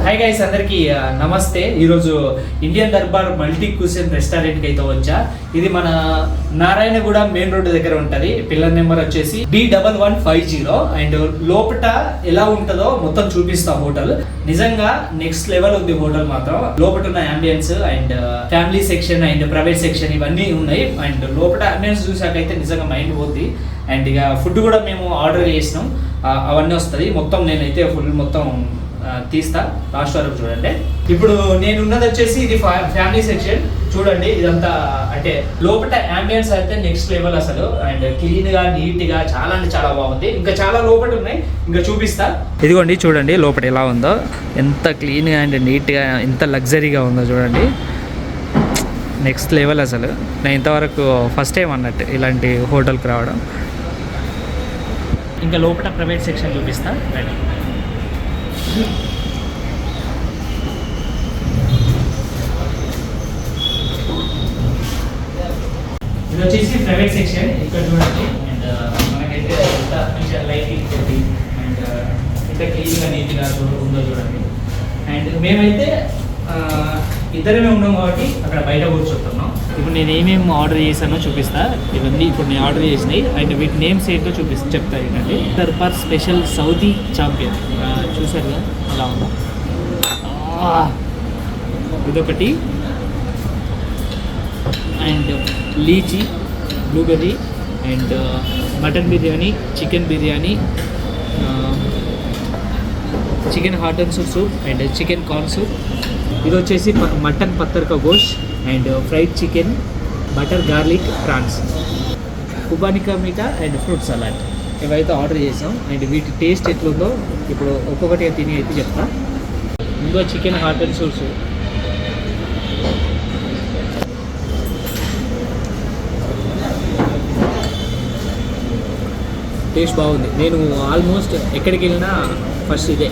Hi guys అందరికి నమస్తే. ఈరోజు ఇండియన్ దర్బార్ మల్టీ క్యూసిన్ రెస్టారెంట్కి అయితే వచ్చా. ఇది మన నారాయణగూడ మెయిన్ రోడ్ దగ్గర ఉంటుంది. పిల్లర్ నెంబర్ వచ్చేసి B double one five zero and లోపట ఎలా ఉంటుందో మొత్తం చూపిస్తా హోటల్. నిజంగా నెక్స్ట్ లెవెల్ ఉంది హోటల్ మాత్రం. లోపట ఉన్న ambience and family section and private section ఇవన్నీ ఉన్నాయి. అండ్ లోపల అంబియన్స్ చూసాకైతే నిజంగా మైండ్ పోద్ది. అండ్ ఇక ఫుడ్ కూడా మేము ఆర్డర్ చేసినాం. అవన్నీ వస్తుంది. మొత్తం నేనైతే ఫుల్ మొత్తం తీస్తా. లాస్ట్ వరకు చూడండి. ఇప్పుడు నేను ఉన్నది వచ్చేసి ఇది ఫ్యామిలీ సెక్షన్ చూడండి ఇదంతా అంటే లోపల అంబియన్స్ అయితే నెక్స్ట్ లెవెల్ అసలు. అండ్ క్లీన్గా నీట్గా చాలా అంటే చాలా బాగుంది. ఇంకా చాలా లోపల ఉన్నాయి. ఇంకా చూపిస్తా. ఇదిగోండి చూడండి లోపల ఎలా ఉందో. ఎంత క్లీన్గా అండ్ నీట్గా ఎంత లగ్జరీగా ఉందో చూడండి. నెక్స్ట్ లెవెల్ అసలు. నేను ఇంతవరకు ఫస్ట్ టైం అన్నట్టు ఇలాంటి హోటల్కి రావడం. ఇంకా లోపల ప్రైవేట్ సెక్షన్ చూపిస్తా. రండి ఇది వచ్చేసి ప్రైవేట్ సెక్షన్ ఇక్కడ చూడండి. అండ్ uh, మనకైతే ఎంత మంచిగా లైటింగ్ తోటి అండ్ uh, ఎంత క్లీన్గా నీట్గా ఉందో చూడండి. అండ్ మేమైతే uh, ఇద్దరమే ఉన్నాం కాబట్టి అక్కడ బయట కూర్చుంటున్నాం ఇప్పుడు నేను ఏమేమి ఆర్డర్ చేశానో చూపిస్తా. ఇవన్నీ ఇప్పుడు నేను ఆర్డర్ చేసినాయి అండ్ వీటి నేమ్స్ ఏంటో చూపిస్తా చెప్తా ఏంటంటే తర్పర్ స్పెషల్ సౌదీ ఛాంపియన్ చూసారు కదా? అలా ఉందా? ఇదొకటి. And lychee blueberry and mutton biryani chicken biryani chicken hot and soup soup and chicken corn soup. ఇది వచ్చేసి mutton patthar ka gosht and fried chicken butter garlic prawns. Qubani ka meetha and fruit salad. ఇవైతే order చేసాం. And వీటి taste ఎట్లుందో ఇప్పుడు ఒక్కొక్కటి తిని అయితే చెప్తా. ముందుగా chicken hot and soup taste బాగుంది. నేను ఆల్మోస్ట్ ఎక్కడికి వెళ్ళినా ఫస్ట్ ఇదే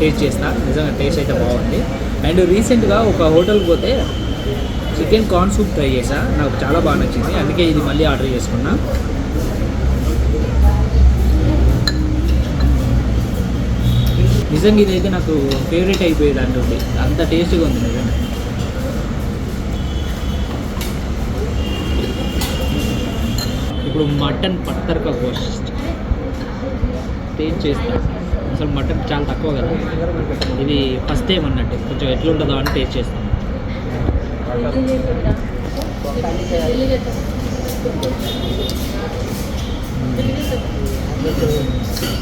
టేస్ట్ చేస్తా. నిజంగా టేస్ట్ అయితే బాగుంది. అండ్ రీసెంట్గా ఒక హోటల్కి పోతే చికెన్ కార్న్ సూప్ ట్రై చేసా నాకు చాలా బాగా నచ్చింది. అందుకే ఇది మళ్ళీ ఆర్డర్ చేసుకున్నా. నిజంగా ఇదైతే నాకు ఫేవరెట్ అయిపోయేది అంటుంది అంత టేస్ట్గా ఉంది నిజంగా. ఇప్పుడు మటన్ పట్టర్క కోస్ట్ టేస్ట్ చేస్తాను అసలు మటన్ చాలా తక్కువ కదా. ఇది ఫస్ట్ టైం అన్నట్టు. కొంచెం ఎట్లుంటుందో అని టేస్ట్ చేస్తాం.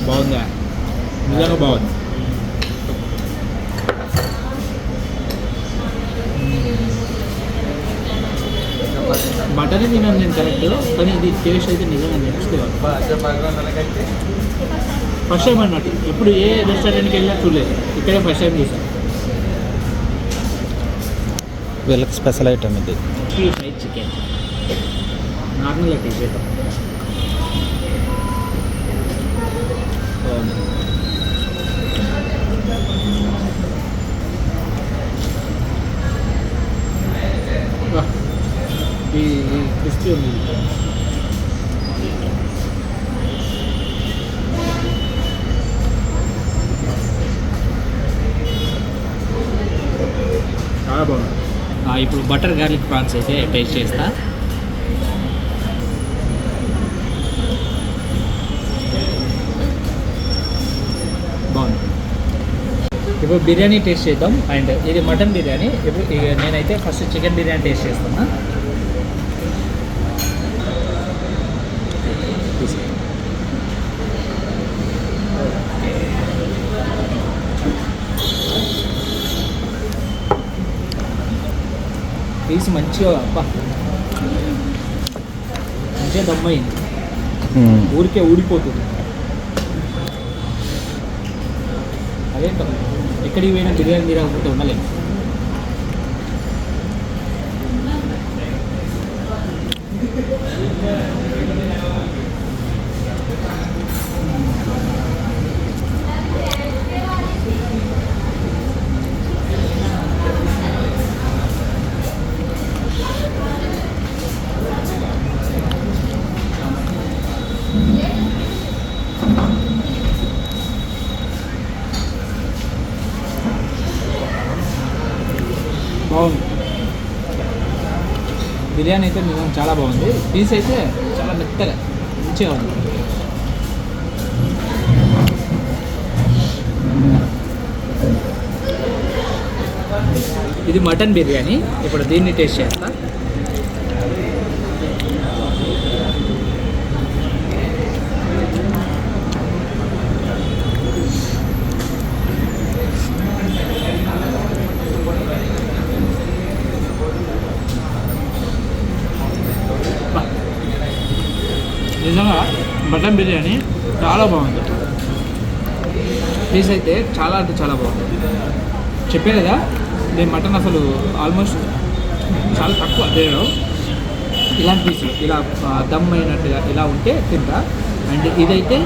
బాగుందా? నిజంగా బాగుంది. మటన్ తిన్నాను నేను కరెక్ట్ కానీ ఇది టేస్ట్ అయితే నిజంగా నెక్స్ట్ ఫస్ట్ టైం అన్నట్టు ఇప్పుడు ఏ రెస్టారెంట్కి వెళ్ళినా చూడలేదు. ఇక్కడే ఫస్ట్ టైం చూసాను వీళ్ళకి స్పెషల్ ఐటమ్ ఇది. ఫ్రైడ్ చికెన్ బాగుంది. వా, ఈ క్రిస్పీ ఉంది. ఇప్పుడు బటర్ గార్లిక్ ప్రాన్స్ అయితే టేస్ట్ చేస్తా. బాగుంది. ఇప్పుడు బిర్యానీ టేస్ట్ చేద్దాం. అండ్ ఇది మటన్ బిర్యానీ. ఇప్పుడు ఇక నేనైతే ఫస్ట్ చికెన్ బిర్యానీ టేస్ట్ చేస్తున్నా. పీస్ మంచిగా అబ్బా. మంచిగా దమ్మయింది ఊరికే ఊడిపోతుంది. అదేంటో ఎక్కడికి పోయినా బిర్యానీ తిరగకపోతే ఉండలేము బాగుంది. బిర్యానీ అయితే నిజం చాలా బాగుంది. పీస్ అయితే చాలా మెత్తగా మంచిగా ఉంది. ఇది మటన్ బిర్యానీ. ఇప్పుడు దీన్ని టేస్ట్ చేస్తా. నిజంగా మటన్ బిర్యానీ చాలా బాగుంది. పీస్ అయితే చాలా అంటే చాలా బాగుంది. చెప్పే కదా నేను మటన్ అసలు ఆల్మోస్ట్ చాలా తక్కువ తినడం. ఇలాంటి పీస్ ఇలా దమ్ అయినట్టుగా ఇలా ఉంటే తింటా. అండ్ ఇదైతే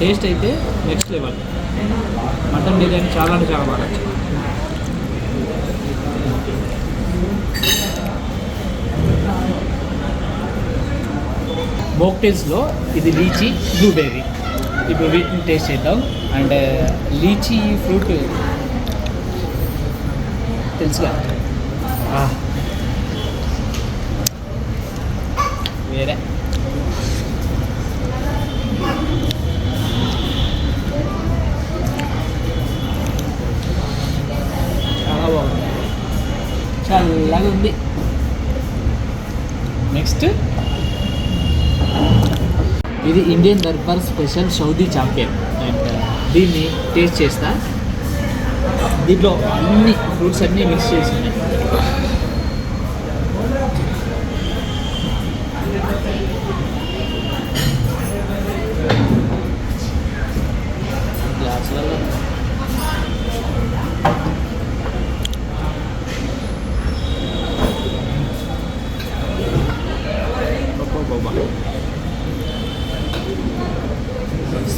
టేస్ట్ అయితే నెక్స్ట్ లెవెల్ మటన్ బిర్యానీ చాలా అంటే చాలా బాగా మోక్టైల్స్లో ఇది లీచీ బ్లూబెర్రీ. ఇప్పుడు వీటిని టేస్ట్ చేద్దాం. అండ్ లీచీ ఫ్రూట్ తెలుసుగా. వేరే. చాలా బాగుంది. చల్లగా ఉంది. నెక్స్ట్. ఇది Indian Darbar special Saudi champion and దీన్ని టేస్ట్ చేస్తా. దీంట్లో అన్ని ఫ్రూట్స్ అన్నీ మిక్స్ చేసి ఉన్నాయి.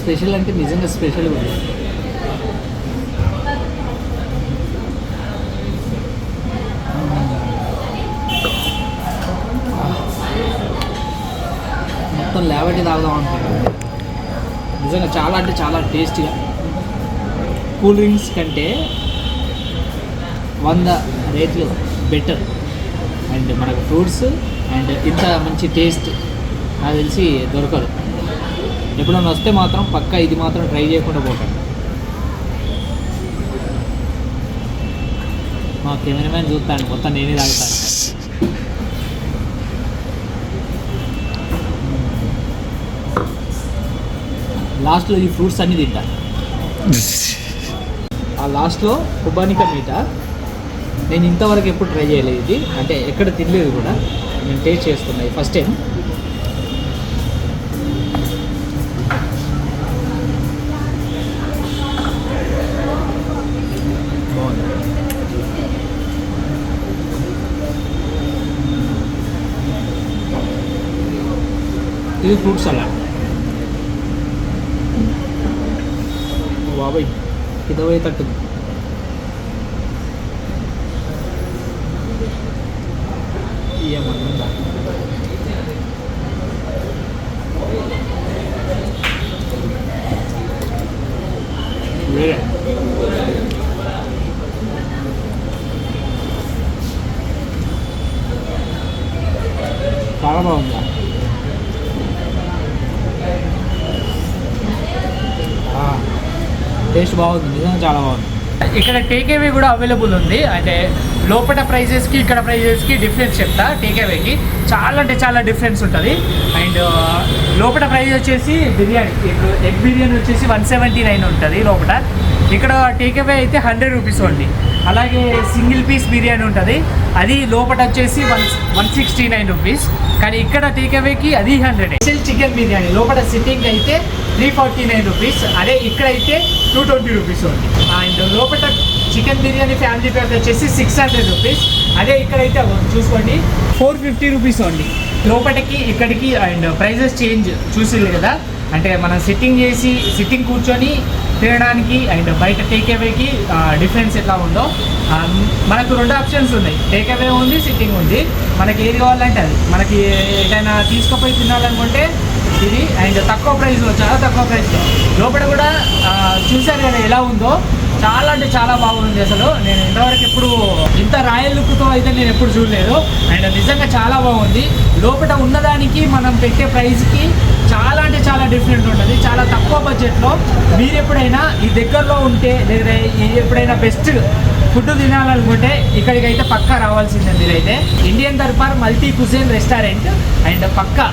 స్పెషల్ అంటే నిజంగా స్పెషల్ ఉంది మొత్తం లేవటి తాగుదాం అనుకుంటున్నాను నిజంగా చాలా అంటే చాలా టేస్టీగా. కూల్ డ్రింక్స్ కంటే వంద రేట్లు బెటర్. అండ్ మనకు ఫ్రూట్స్ అండ్ ఇంత మంచి టేస్ట్ నాకు తెలిసి దొరకదు. ఎప్పుడైనా వస్తే మాత్రం పక్కా ఇది మాత్రం ట్రై చేయకుండా పోకండి. మా కెమెరామ్యాన్ చూస్తాను మొత్తం నేనే తాగుతాను. లాస్ట్లో ఈ ఫ్రూట్స్ అన్నీ తింటా. ఆ లాస్ట్లో కుబానిక మీట నేను ఇంతవరకు ఎప్పుడు ట్రై చేయలేదు ఇది. అంటే ఎక్కడ తినలేదు కూడా. నేను టేస్ట్ చేస్తున్నాయి ఫస్ట్ టైం. ఇది ఫ్రూట్ సలాడ్ బాబాయ్ ఇదవై తట్టు. ఏమన్నా టేస్ట్ బాగుంది నిజంగా చాలా బాగుంది. ఇక్కడ టేకేవే కూడా అవైలబుల్ ఉంది. అంటే లోపల ప్రైజెస్కి ఇక్కడ ప్రైజెస్కి డిఫరెన్స్ చెప్తా టేకేవేకి చాలా అంటే చాలా డిఫరెన్స్ ఉంటుంది. అండ్ లోపల ప్రైస్ వచ్చేసి బిర్యానీ ఇప్పుడు ఎగ్ బిర్యానీ వచ్చేసి వన్ సెవెంటీ నైన్ ఉంటుంది లోపల. ఇక్కడ టేకేవే అయితే హండ్రెడ్ రూపీస్ ఉంది అలాగే సింగిల్ పీస్ బిర్యానీ ఉంటుంది. అది లోపల వచ్చేసి one one sixty nine rupees. కానీ ఇక్కడ టేక్అవేకి అది హండ్రెడ్ స్పెషల్ చికెన్ బిర్యానీ. లోపల సిట్టింగ్ అయితే త్రీ ఫార్టీ నైన్ రూపీస్ అదే ఇక్కడైతే టూ ట్వంటీ రూపీస్ ఉంది అండ్ లోపల చికెన్ బిర్యానీ ఫ్యామిలీ ప్యాక్ వచ్చేసి సిక్స్ హండ్రెడ్ రూపీస్ అదే ఇక్కడైతే చూసుకోండి. ఫోర్ ఫిఫ్టీ రూపీస్ ఉంది లోపలికి ఇక్కడికి అండ్ ప్రైజెస్ చేంజ్ చూసిల్లు కదా? అంటే మనం సిట్టింగ్ చేసి సిట్టింగ్ కూర్చొని తినడానికి అండ్ బయట టేక్ అవేకి డిఫరెన్స్ ఎట్లా ఉందో మనకు రెండు ఆప్షన్స్ ఉన్నాయి. టేక్ అవే ఉంది సిట్టింగ్ ఉంది. మనకి ఏది కావాలంటే అది. మనకి ఏదైనా తీసుకుపోయి తినాలనుకుంటే ఇది. అండ్ తక్కువ ప్రైస్లో చాలా తక్కువ ప్రైస్లో లోపల కూడా చూశారు కదా ఎలా ఉందో. చాలా అంటే చాలా బాగుంది అసలు. నేను ఇంతవరకు ఎప్పుడు ఇంత రాయల్ లుక్తో అయితే నేను ఎప్పుడు చూడలేదు. అండ్ నిజంగా చాలా బాగుంది. లోపల ఉన్నదానికి మనం పెట్టే ప్రైస్కి చాలా అంటే చాలా డిఫరెంట్ ఉంటుంది. చాలా తక్కువ బడ్జెట్లో మీరు ఎప్పుడైనా ఈ దగ్గరలో ఉంటే లేదా ఎప్పుడైనా బెస్ట్ ఫుడ్ తినాలనుకుంటే ఇక్కడికి అయితే పక్కా రావాల్సిందే మీరైతే. Indian Darbar multi cuisine restaurant and పక్కా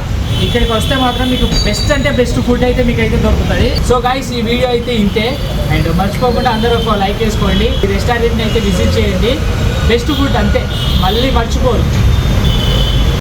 ఇక్కడికి వస్తే మాత్రం మీకు బెస్ట్ అంటే బెస్ట్ ఫుడ్ అయితే మీకు అయితే దొరుకుతుంది. సో గాయస్ ఈ వీడియో అయితే ఇంతే. అండ్ మర్చిపోకుండా అందరూ ఒక లైక్ వేసుకోండి. ఈ రెస్టారెంట్ని అయితే విజిట్ చేయండి. బెస్ట్ ఫుడ్ అంతే. మళ్ళీ మర్చిపోరు.